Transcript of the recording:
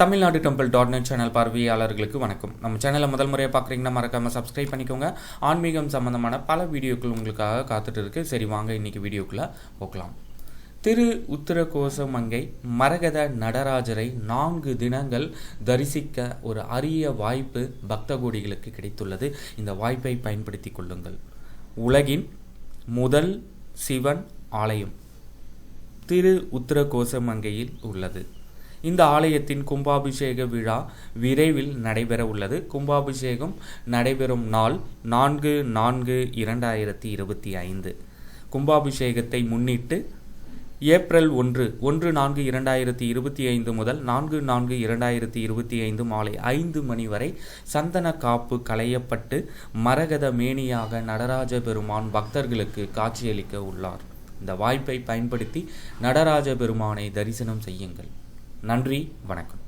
Tamilnadu temple dot net channel பார்வையாளர்களுக்கு வணக்கம். நம்ம சேனலை முதல் முறையாக பார்க்குறீங்கன்னா மறக்காமல் சப்ஸ்கிரைப் பண்ணிக்கோங்க. ஆன்மீகம் சம்பந்தமான பல வீடியோக்கள் உங்களுக்காக காத்துட்டு இருக்கு. சரி வாங்க இன்னைக்கு வீடியோக்குள்ளே போகலாம். திரு உத்தரகோசமங்கை மரகத நடராஜரை நான்கு தினங்கள் தரிசிக்க ஒரு அரிய வாய்ப்பு பக்த கோடிகளுக்கு கிடைத்துள்ளது. இந்த வாய்ப்பை பயன்படுத்தி கொள்ளுங்கள். உலகின் முதல் சிவன் ஆலயம் திரு உத்தரகோசமங்கையில் உள்ளது. இந்த ஆலயத்தின் கும்பாபிஷேக விழா விரைவில் நடைபெற உள்ளது கும்பாபிஷேகம் நடைபெறும் நாள் நான்கு நான்கு இரண்டாயிரத்தி இருபத்தி ஐந்து. கும்பாபிஷேகத்தை முன்னிட்டு ஏப்ரல் ஒன்று ஒன்று நான்கு இரண்டாயிரத்தி இருபத்தி ஐந்து முதல் நான்கு நான்கு இரண்டாயிரத்தி இருபத்தி ஐந்து மாலை ஐந்து மணி வரை சந்தன காப்பு களையப்பட்டு மரகத மேனியாக நடராஜ பெருமான் பக்தர்களுக்கு காட்சியளிக்க உள்ளார். இந்த வாய்ப்பை பயன்படுத்தி நடராஜ பெருமானை தரிசனம் செய்யுங்கள். நன்றி வணக்கம்.